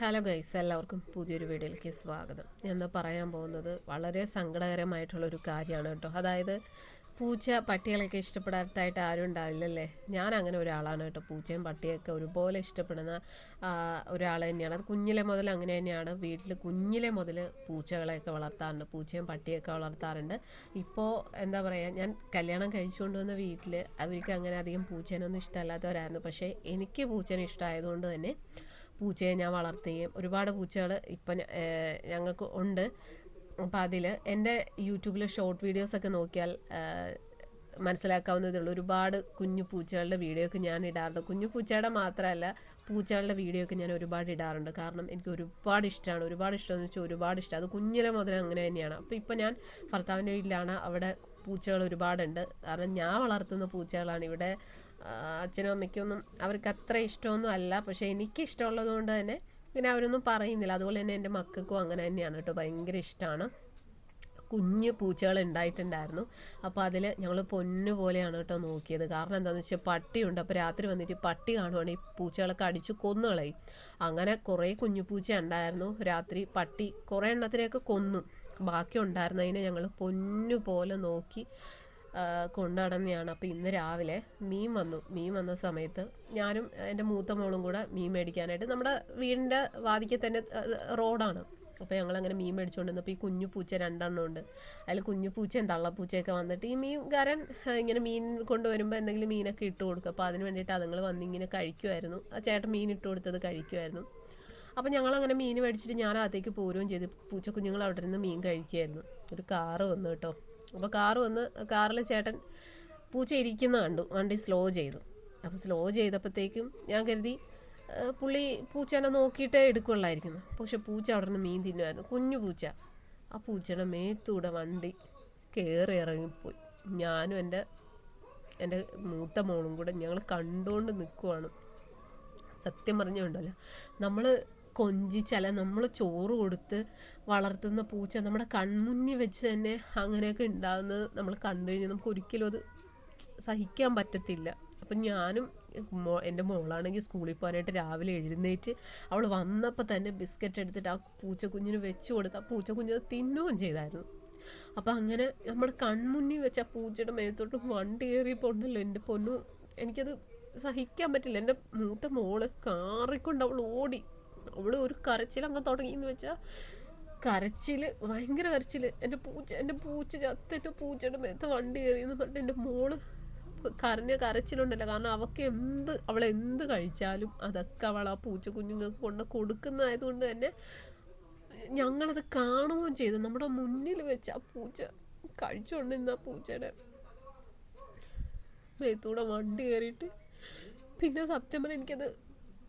Hello guys എല്ലാവർക്കും പുതിയൊരു വീഡിയോയിലേക്ക് സ്വാഗതം. എന്ന് പറയാൻ പോകുന്നത് വളരെ സങ്കടകരമായിട്ടുള്ള ഒരു കാര്യമാണ് കേട്ടോ. അതായത് പൂച്ച പട്ടികളൊക്കെ ഇഷ്ടപ്പെടാത്തതായിട്ട് ആരും ഉണ്ടാവില്ലല്ലേ? ഞാൻ അങ്ങനെ ഒരാളാണ് കേട്ടോ. പൂച്ചയും പട്ടിയൊക്കെ ഒരുപോലെ ഇഷ്ടപ്പെടുന്ന ഒരാൾ തന്നെയാണ്. അത് കുഞ്ഞിലെ മുതൽ അങ്ങനെ തന്നെയാണ്. വീട്ടിൽ കുഞ്ഞിലെ മുതൽ പൂച്ചകളെയൊക്കെ വളർത്താറുണ്ട്. പൂച്ചയും പട്ടിയൊക്കെ വളർത്താറുണ്ട്. ഇപ്പോൾ എന്താ പറയുക ഞാൻ കല്യാണം കഴിച്ചുകൊണ്ട് വന്ന വീട്ടിൽ അവർക്ക് അങ്ങനെ അധികം പൂച്ചേനൊന്നും ഇഷ്ടമല്ലാത്തവരായിരുന്നു. പക്ഷേ എനിക്ക് പൂച്ചേനെ ഇഷ്ടമായതുകൊണ്ട് തന്നെ പൂച്ചയെ ഞാൻ വളർത്തുകയും ഒരുപാട് പൂച്ചകൾ ഇപ്പം ഞങ്ങൾക്ക് ഉണ്ട്. അപ്പോൾ അതിൽ എന്റെ യൂട്യൂബിൽ ഷോർട്ട് വീഡിയോസൊക്കെ നോക്കിയാൽ മനസ്സിലാക്കാവുന്നതേ ഉള്ളൂ ഒരുപാട് കുഞ്ഞു പൂച്ചകളുടെ വീഡിയോ ഒക്കെ ഞാൻ ഇടാറുണ്ട്. കുഞ്ഞു പൂച്ചയുടെ മാത്രമല്ല പൂച്ചകളുടെ വീഡിയോ ഒക്കെ ഞാൻ ഒരുപാട് ഇടാറുണ്ട്. കാരണം എനിക്ക് ഒരുപാട് ഇഷ്ടമാണ്. ഒരുപാട് ഇഷ്ടമെന്ന് വെച്ചാൽ ഒരുപാട് ഇഷ്ടം. അത് കുഞ്ഞിലെ മുതൽ അങ്ങനെ തന്നെയാണ്. അപ്പോൾ ഇപ്പോൾ ഞാൻ ഭർത്താവിന്റെ വീട്ടിലാണ്. അവിടെ പൂച്ചകൾ ഒരുപാടുണ്ട്. കാരണം ഞാൻ വളർത്തുന്ന പൂച്ചകളാണ് ഇവിടെ അച്ഛനും അമ്മയ്ക്കൊന്നും അവർക്ക് അത്ര ഇഷ്ടമൊന്നും അല്ല. പക്ഷേ എനിക്ക് ഇഷ്ടമുള്ളത് കൊണ്ട് തന്നെ പിന്നെ അവരൊന്നും പറയുന്നില്ല. അതുപോലെ തന്നെ എന്റെ മക്കൾക്കും അങ്ങനെ തന്നെയാണ് കേട്ടോ. ഭയങ്കര ഇഷ്ടമാണ്. കുഞ്ഞ് പൂച്ചകൾ ഉണ്ടായിട്ടുണ്ടായിരുന്നു. അപ്പോൾ അതിൽ ഞങ്ങൾ പൊന്നു പോലെയാണ് കേട്ടോ നോക്കിയത്. കാരണം എന്താണെന്ന് വെച്ചാൽ പട്ടിയുണ്ട്. അപ്പോൾ രാത്രി വന്നിട്ട് പട്ടി കാണുവാണെങ്കിൽ പൂച്ചകളൊക്കെ അടിച്ച് കൊന്നുകളയും. അങ്ങനെ കുറേ കുഞ്ഞു പൂച്ച ഉണ്ടായിരുന്നു. രാത്രി പട്ടി കുറേ എണ്ണത്തിനെയൊക്കെ കൊന്നു. ബാക്കി ഉണ്ടായിരുന്നതിനെ ഞങ്ങൾ പൊന്നു പോലെ നോക്കി കൊണ്ടുനടന്നെയാണ്. അപ്പോൾ ഇന്ന് രാവിലെ മീൻ വന്നു. മീൻ വന്ന സമയത്ത് ഞാനും എന്റെ മൂത്ത മോളും കൂടെ മീൻ മേടിക്കാനായിട്ട് നമ്മുടെ വീടിന്റെ വാതിക്കൽ തന്നെ റോഡാണ്. അപ്പോൾ ഞങ്ങളങ്ങനെ മീൻ മേടിച്ചുകൊണ്ട് വന്നപ്പോൾ ഈ കുഞ്ഞു പൂച്ച രണ്ടെണ്ണം ഉണ്ട്. അതിൽ കുഞ്ഞു പൂച്ചയും തള്ളപ്പൂച്ചയൊക്കെ വന്നിട്ട് ഈ മീൻകാരൻ ഇങ്ങനെ മീൻ കൊണ്ടുവരുമ്പോൾ എന്തെങ്കിലും മീനൊക്കെ ഇട്ട് കൊടുക്കും. അപ്പോൾ അതിന് വേണ്ടിയിട്ട് അതുങ്ങൾ വന്നിങ്ങനെ കഴിക്കുമായിരുന്നു ആ ചേട്ടൻ മീൻ ഇട്ട് കൊടുത്തത് കഴിക്കുമായിരുന്നു അപ്പോൾ ഞങ്ങളങ്ങനെ മീൻ മേടിച്ചിട്ട് ഞാൻ അകത്തേക്ക് പോരുകയും ചെയ്ത്. പൂച്ച കുഞ്ഞുങ്ങൾ അവിടെ നിന്ന് മീൻ കഴിക്കുമായിരുന്നു ഒരു കാറ് വന്നു കേട്ടോ. അപ്പോൾ കാർ വന്ന് കാറിൽ ചേട്ടൻ പൂച്ച ഇരിക്കുന്ന കണ്ടു. വണ്ടി സ്ലോ ചെയ്തു. അപ്പോൾ സ്ലോ ചെയ്തപ്പോഴത്തേക്കും ഞാൻ കരുതി പുള്ളി പൂച്ചേനെ നോക്കിയിട്ടേ എടുക്കുള്ളായിരിക്കുന്നു. പക്ഷെ പൂച്ച അവിടെ നിന്ന് മീൻ തിന്നുമായിരുന്നു കുഞ്ഞു പൂച്ച. ആ പൂച്ചയുടെ മേത്തൂടെ വണ്ടി കയറി ഇറങ്ങിപ്പോയി. ഞാനും എന്റെ എന്റെ മൂത്ത മോളും കൂടെ ഞങ്ങൾ കണ്ടുകൊണ്ട് നിൽക്കുവാണ് സത്യം പറഞ്ഞുകൊണ്ടല്ലോ. നമ്മൾ കൊഞ്ചിച്ചല്ല നമ്മൾ ചോറ് കൊടുത്ത് വളർത്തുന്ന പൂച്ച നമ്മുടെ കൺമുന്നിൽ വെച്ച് തന്നെ അങ്ങനെയൊക്കെ ഉണ്ടാകുന്നത് നമ്മൾ കണ്ടു കഴിഞ്ഞാൽ നമുക്ക് ഒരിക്കലും അത് സഹിക്കാൻ പറ്റത്തില്ല. അപ്പം ഞാനും മോ എന്റെ മോളാണെങ്കിൽ സ്കൂളിൽ പോകാനായിട്ട് രാവിലെ എഴുന്നേറ്റ് അവൾ വന്നപ്പോൾ തന്നെ ബിസ്ക്കറ്റ് എടുത്തിട്ട് ആ പൂച്ചക്കുഞ്ഞിന് വെച്ച് കൊടുത്ത് ആ പൂച്ചക്കുഞ്ഞിന് തിന്നുകയും ചെയ്തായിരുന്നു. അപ്പം അങ്ങനെ നമ്മുടെ കൺമുന്നിൽ വെച്ച ആ പൂച്ചയുടെ മേത്തോട്ട് വണ്ടി കയറിയപ്പോൾ ഉണ്ടല്ലോ എന്റെ പൊന്നു. എനിക്കത് സഹിക്കാൻ പറ്റില്ല. എന്റെ മൂത്ത മോൾ കാറിക്കൊണ്ട് അവൾ ഓടി. അവൾ ഒരു കരച്ചിൽ അങ്ങ് തുടങ്ങി എന്ന് വെച്ചാൽ കരച്ചിൽ ഭയങ്കര കരച്ചിൽ എന്റെ പൂച്ച എന്റെ പൂച്ച ചത്ത് എന്റെ പൂച്ചയുടെ മേത്ത് വണ്ടി കയറിയെന്ന് പറഞ്ഞിട്ട് എന്റെ മോൾ കരഞ്ഞ കരച്ചിലുണ്ടല്ലോ. കാരണം അവൾക്ക് എന്ത് അവൾ എന്ത് കഴിച്ചാലും അതൊക്കെ അവൾ ആ പൂച്ച കുഞ്ഞുങ്ങൾക്ക് കൊണ്ട് കൊടുക്കുന്നതായതുകൊണ്ട് തന്നെ ഞങ്ങളത് കാണുകയും ചെയ്തു. നമ്മുടെ മുന്നിൽ വെച്ച് ആ പൂച്ച കഴിച്ചുകൊണ്ടിരുന്ന ആ പൂച്ചയുടെ മേത്തൂടെ വണ്ടി കയറിയിട്ട് പിന്നെ സത്യം പറഞ്ഞാൽ എനിക്കത്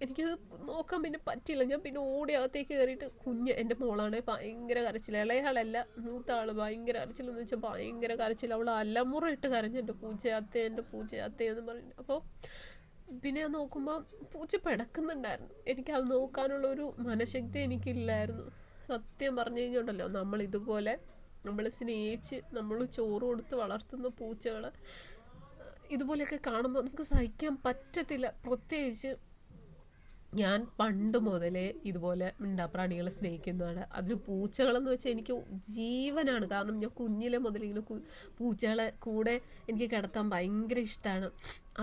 എനിക്കത് നോക്കാൻ പിന്നെ പറ്റില്ല ഞാൻ പിന്നെ ഓടി അകത്തേക്ക് കയറിയിട്ട് കുഞ്ഞ് എന്റെ മോളാണ് ഭയങ്കര കരച്ചിൽ. ഇളയാളല്ല മൂത്ത ആൾ ഭയങ്കര കരച്ചിലെന്ന് വെച്ചാൽ ഭയങ്കര കരച്ചിൽ. അവൾ അലമുറ ഇട്ട് കരഞ്ഞു എന്റെ പൂച്ചയത്തെ എന്റെ പൂച്ചയത്തെ എന്ന് പറഞ്ഞു അപ്പോൾ പിന്നെ ഞാൻ നോക്കുമ്പോൾ പൂച്ച പിടക്കുന്നുണ്ടായിരുന്നു. അത് നോക്കാനുള്ള ഒരു മനഃശക്തി എനിക്കില്ലായിരുന്നു. സത്യം പറഞ്ഞു കഴിഞ്ഞുണ്ടല്ലോ നമ്മൾ ഇതുപോലെ നമ്മൾ സ്നേഹിച്ച് നമ്മൾ ചോറ് കൊടുത്ത് വളർത്തുന്ന പൂച്ചകൾ ഇതുപോലെയൊക്കെ കാണുമ്പോൾ നമുക്ക് സഹിക്കാൻ പറ്റത്തില്ല. പ്രത്യേകിച്ച് ഞാൻ പണ്ട് മുതലേ ഇതുപോലെ മിണ്ടാപ്രാണികളെ സ്നേഹിക്കുന്നതാണ്. അതിൽ പൂച്ചകളെന്ന് വെച്ചാൽ എനിക്ക് ജീവനാണ്. കാരണം ഞാൻ കുഞ്ഞിലെ മുതൽ ഇങ്ങനെ പൂച്ചകളെ കൂടെ എനിക്ക് കിടത്താൻ ഭയങ്കര ഇഷ്ടമാണ്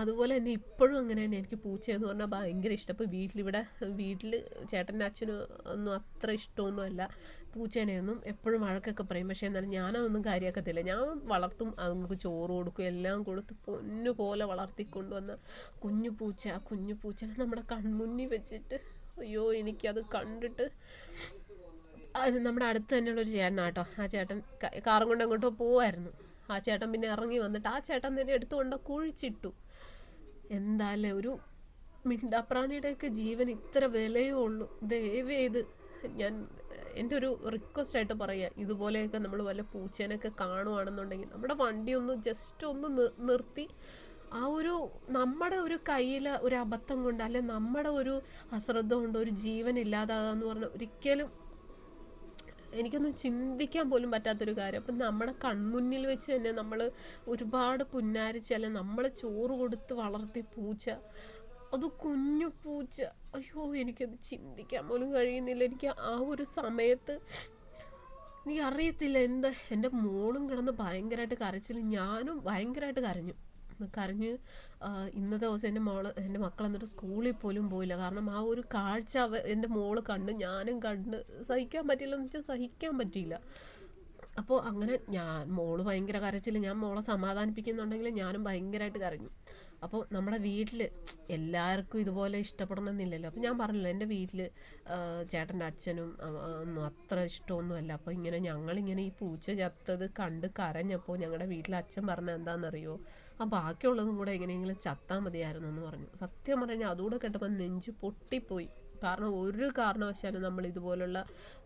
അതുപോലെ തന്നെ ഇപ്പോഴും അങ്ങനെ തന്നെ എനിക്ക് പൂച്ചയെന്ന് പറഞ്ഞാൽ ഭയങ്കര ഇഷ്ടം. ഇപ്പോൾ വീട്ടിലിവിടെ വീട്ടിൽ ചേട്ടന്റെ അച്ഛനും ഒന്നും അത്ര ഇഷ്ടമൊന്നുമല്ല. പൂച്ചേനെയൊന്നും എപ്പോഴും വഴക്കൊക്കെ പറയും. പക്ഷേ എന്നാലും ഞാനതൊന്നും കാര്യമാക്കത്തില്ല ഞാൻ വളർത്തും അതുങ്ങൾക്ക് ചോറ് കൊടുക്കും എല്ലാം കൊടുത്ത് പൊന്നു പോലെ വളർത്തിക്കൊണ്ടുവന്ന കുഞ്ഞു പൂച്ച ആ കുഞ്ഞു പൂച്ചനെ നമ്മുടെ കൺമുന്നിൽ വെച്ചിട്ട് അയ്യോ എനിക്കത് കണ്ടിട്ട് അത് നമ്മുടെ അടുത്ത് തന്നെയുള്ള ഒരു ചേട്ടനാട്ടോ ആ ചേട്ടൻ കാറും കൊണ്ട് അങ്ങോട്ടോ പോവായിരുന്നു. ആ ചേട്ടൻ പിന്നെ ഇറങ്ങി വന്നിട്ട് ആ ചേട്ടൻ തന്നെ എടുത്തുകൊണ്ട് കുഴിച്ചിട്ടു. എന്തായാലും ഒരു മിണ്ടാപ്രാണിയുടെയൊക്കെ ജീവൻ ഇത്ര വിലയേ ഉള്ളൂ. ദയവേത് ഞാൻ എന്റെ ഒരു റിക്വസ്റ്റ് ആയിട്ട് പറയുക ഇതുപോലെയൊക്കെ നമ്മൾ വല്ല പൂച്ചേനൊക്കെ കാണുവാണെന്നുണ്ടെങ്കിൽ നമ്മുടെ വണ്ടി ഒന്ന് ജസ്റ്റ് ഒന്ന് നിർത്തി ആ ഒരു നമ്മുടെ ഒരു കയ്യിൽ ഒരു അബദ്ധം കൊണ്ട് അല്ലെ നമ്മുടെ ഒരു അശ്രദ്ധ കൊണ്ട് ഒരു ജീവൻ ഇല്ലാതാകുക എന്ന് പറഞ്ഞാൽ ഒരിക്കലും എനിക്കൊന്നും ചിന്തിക്കാൻ പോലും പറ്റാത്തൊരു കാര്യം. അപ്പം നമ്മുടെ കൺമുന്നിൽ വെച്ച് തന്നെ നമ്മൾ ഒരുപാട് പുന്നാരിച്ച് അല്ലെ നമ്മൾ ചോറ് കൊടുത്ത് വളർത്തി പൂച്ച അത് കുഞ്ഞു പൂച്ച. അയ്യോ എനിക്കത് ചിന്തിക്കാൻ പോലും കഴിയുന്നില്ല. എനിക്ക് ആ ഒരു സമയത്ത് എനിക്ക് അറിയത്തില്ല എന്താ. എന്റെ മോളും കിടന്ന് ഭയങ്കരമായിട്ട് കരച്ചിൽ ഞാനും ഭയങ്കരമായിട്ട് കരഞ്ഞു. കരഞ്ഞ് ഇന്നത്തെ ദിവസം എന്റെ മോൾ എന്റെ മക്കൾ എന്നിട്ട് സ്കൂളിൽ പോലും പോയില്ല. കാരണം ആ ഒരു കാഴ്ച അവ എന്റെ മോൾ കണ്ട് ഞാനും കണ്ട് സഹിക്കാൻ പറ്റില്ല എന്ന് വെച്ചാൽ സഹിക്കാൻ പറ്റിയില്ല. അപ്പോൾ അങ്ങനെ ഞാൻ മോൾ ഭയങ്കര കരച്ചിൽ ഞാൻ മോളെ സമാധാനിപ്പിക്കുന്നുണ്ടെങ്കിൽ ഞാനും ഭയങ്കരമായിട്ട് കരഞ്ഞു. അപ്പോൾ നമ്മുടെ വീട്ടിൽ എല്ലാവർക്കും ഇതുപോലെ ഇഷ്ടപ്പെടണമെന്നില്ലല്ലോ. അപ്പോൾ ഞാൻ പറഞ്ഞല്ലോ എന്റെ വീട്ടിൽ ചേട്ടന്റെ അച്ഛനും ഒന്നും അത്ര ഇഷ്ടമൊന്നുമല്ല. അപ്പോൾ ഇങ്ങനെ ഞങ്ങളിങ്ങനെ ഈ പൂച്ച ചത്തത് കണ്ട് കരഞ്ഞപ്പോൾ ഞങ്ങളുടെ വീട്ടിലെ അച്ഛൻ പറഞ്ഞ എന്താണെന്നറിയോ ആ ബാക്കിയുള്ളതും കൂടെ എങ്ങനെയെങ്കിലും ചത്താൽ മതിയായിരുന്നു എന്ന് പറഞ്ഞു. സത്യം പറഞ്ഞാൽ അതുകൂടെ കേട്ടപ്പോൾ നെഞ്ച് പൊട്ടിപ്പോയി. കാരണം ഒരു കാരണവശാലും നമ്മൾ ഇതുപോലുള്ള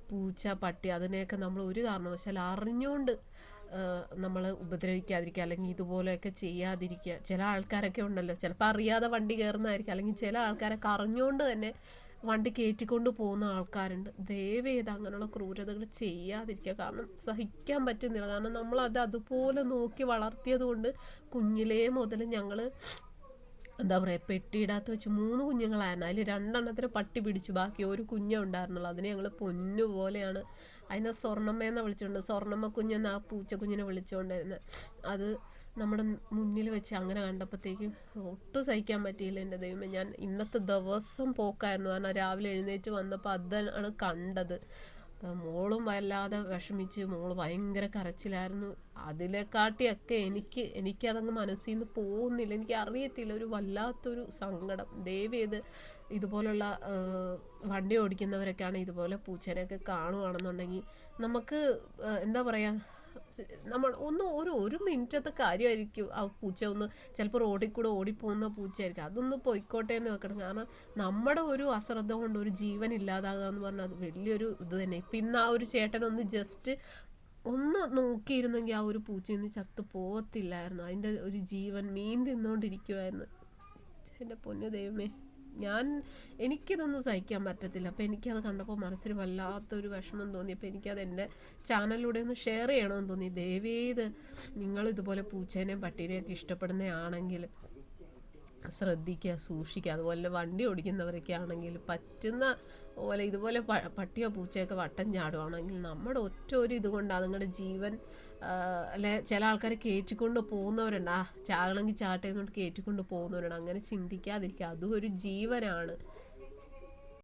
പൂച്ച പട്ടി അതിനെയൊക്കെ നമ്മൾ ഒരു കാരണവശാലും അറിഞ്ഞുകൊണ്ട് നമ്മൾ ഉപദ്രവിക്കാതിരിക്കുക അല്ലെങ്കിൽ ഇതുപോലെയൊക്കെ ചെയ്യാതിരിക്കുക. ചില ആൾക്കാരൊക്കെ ഉണ്ടല്ലോ. ചിലപ്പോൾ അറിയാതെ വണ്ടി കയറുന്നതായിരിക്കും. അല്ലെങ്കിൽ ചില ആൾക്കാരൊക്കെ അറിഞ്ഞുകൊണ്ട് തന്നെ വണ്ടി കയറ്റിക്കൊണ്ട് പോകുന്ന ആൾക്കാരുണ്ട്. ദയവ് ചെയ്ത് അങ്ങനെയുള്ള ക്രൂരതകൾ ചെയ്യാതിരിക്കുക. കാരണം സഹിക്കാൻ പറ്റുന്നില്ല. കാരണം നമ്മളത് അതുപോലെ നോക്കി വളർത്തിയത് കൊണ്ട് കുഞ്ഞിലേ മുതൽ ഞങ്ങൾ എന്താ പറയുക പെട്ടിയിടാത്ത വെച്ച് മൂന്ന് കുഞ്ഞുങ്ങളായിരുന്നു. അതിൽ രണ്ടെണ്ണത്തിന് പട്ടി പിടിച്ചു. ബാക്കി ഒരു കുഞ്ഞേ ഉണ്ടായിരുന്നുള്ളൂ. അതിനെ ഞങ്ങൾ പൊന്നു പോലെയാണ് അതിനെ സ്വർണമ്മയെന്നാണ് വിളിച്ചുകൊണ്ട് സ്വർണമ്മ കുഞ്ഞെന്ന് ആ പൂച്ച കുഞ്ഞിനെ വിളിച്ചുകൊണ്ടിരുന്നത് അത് നമ്മുടെ മുന്നിൽ വെച്ച് അങ്ങനെ കണ്ടപ്പോഴത്തേക്കും ഒട്ടും സഹിക്കാൻ പറ്റിയില്ല എന്റെ ദൈവമേ. ഞാൻ ഇന്നത്തെ ദിവസം പോക്കായിരുന്നു. കാരണം രാവിലെ എഴുന്നേറ്റ് വന്നപ്പോൾ അതാണ് കണ്ടത്. മോളും വല്ലാതെ വിഷമിച്ച് മോൾ ഭയങ്കര കരച്ചിലായിരുന്നു. അതിനെക്കാട്ടിയൊക്കെ എനിക്ക് എനിക്കതങ്ങ് മനസ്സിൽ നിന്ന് പോകുന്നില്ല. എനിക്ക് അറിയത്തില്ല ഒരു വല്ലാത്തൊരു സങ്കടം. ദയവ് ചെയ്ത് ഇതുപോലുള്ള വണ്ടി ഓടിക്കുന്നവരൊക്കെയാണ് ഇതുപോലെ പൂച്ചേനെയൊക്കെ കാണുകയാണെന്നുണ്ടെങ്കിൽ നമുക്ക് എന്താ പറയുക നമ്മൾ ഒന്ന് ഒരു ഒരു മിനിറ്റത്തെ കാര്യമായിരിക്കും ആ പൂച്ച ഒന്ന് ചിലപ്പോൾ റോഡിൽ കൂടെ ഓടിപ്പോകുന്ന പൂച്ചയായിരിക്കും. അതൊന്ന് പൊയ്ക്കോട്ടെ എന്ന് വെക്കണം. കാരണം നമ്മുടെ ഒരു അശ്രദ്ധ കൊണ്ട് ഒരു ജീവൻ ഇല്ലാതാകുക എന്ന് പറഞ്ഞാൽ അത് വലിയൊരു ഇത് തന്നെ. പിന്നെ ആ ഒരു ചേട്ടൻ ഒന്ന് ജസ്റ്റ് ഒന്ന് നോക്കിയിരുന്നെങ്കിൽ ആ ഒരു പൂച്ച ചത്തു പോകത്തില്ലായിരുന്നു അതിന്റെ ഒരു ജീവൻ മീൻ തിന്നുകൊണ്ടിരിക്കുമായിരുന്നു എന്റെ പൊന്നു ദൈവമേ. ഞാൻ എനിക്കിതൊന്നും സഹിക്കാൻ പറ്റത്തില്ല. അപ്പോൾ എനിക്കത് കണ്ടപ്പോൾ മനസ്സിൽ വല്ലാത്തൊരു വിഷമം തോന്നി. അപ്പോൾ എനിക്കത് എന്റെ ചാനലിലൂടെ ഒന്ന് ഷെയർ ചെയ്യണമെന്ന് തോന്നി. ദയവേത് നിങ്ങൾ ഇതുപോലെ പൂച്ചേനെയും പട്ടീനെയൊക്കെ ഇഷ്ടപ്പെടുന്നതാണെങ്കിൽ ശ്രദ്ധിക്കുക സൂക്ഷിക്കുക. അതുപോലെ വണ്ടി ഓടിക്കുന്നവരൊക്കെ ആണെങ്കിൽ പറ്റുന്ന പോലെ ഇതുപോലെ പട്ടിയോ പൂച്ചയൊക്കെ വട്ടം ചാടുവാണെങ്കിൽ നമ്മുടെ ഒറ്റ ഒരു ഇതുകൊണ്ട് അതുങ്ങളുടെ ജീവൻ അല്ലെ ചില ആൾക്കാർ കയറ്റിക്കൊണ്ട് പോകുന്നവരുണ്ട്. ആ ചാകണമെങ്കിൽ ചാട്ടയെന്നുകൊണ്ട് കയറ്റിക്കൊണ്ട് പോകുന്നവരുണ്ട്. അങ്ങനെ ചിന്തിക്കാതിരിക്കുക. അതും ഒരു ജീവനാണ്.